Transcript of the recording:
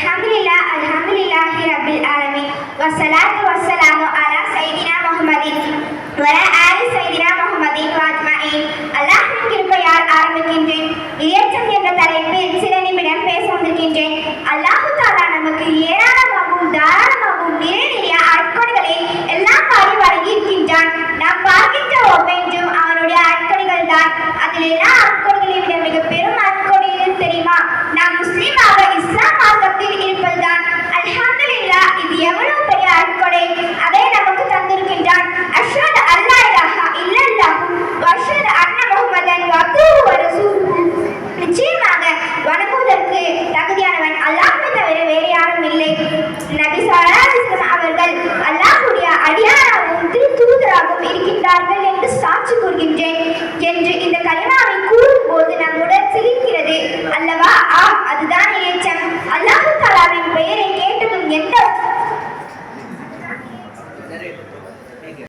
அல்ஹம்துலில்லாஹ் அல்ஹம்துலில்லாஹி ரப்பில் ஆலமீன் வஸ்ஸலாத்து வஸ்ஸலாமு அலா சையிதினா முஹம்மதின் வலா ஆலி சையிதினா முஹம்மதின் வாஜ்மஈன் அல்லாஹ்வின் கிருபையால் ஆரம்பிக்கின்றேன் இயற்றம் என்ற தலைப்பில் சில நிமிடம் பேச வந்திருக்கின்றேன் அல்லாஹு தாலா நமக்கு ஏராளமாகவும் தாராளமாகவும் நிறைய நிறைய அற்கொடைகளை எல்லாம் வாரி வழங்கி இருக்கின்றான் நாம் பார்க்கின்ற ஒவ்வொன்றும் அவனுடைய அற்கொடைகள் தான் அதில் எல்லாம் திருத்தூதராகவும் இருக்கின்றார்கள் என்று சாட்சி கூறுகின்றேன் என்று இந்த கலிமாவை கூறும்போது நம் உடல் சிரிக்கிறது. அல்லவா? ஆம் அதுதான் ஏற்றம். அல்லாஹு தாலாவின் பெயரை கேட்டதும் எந்த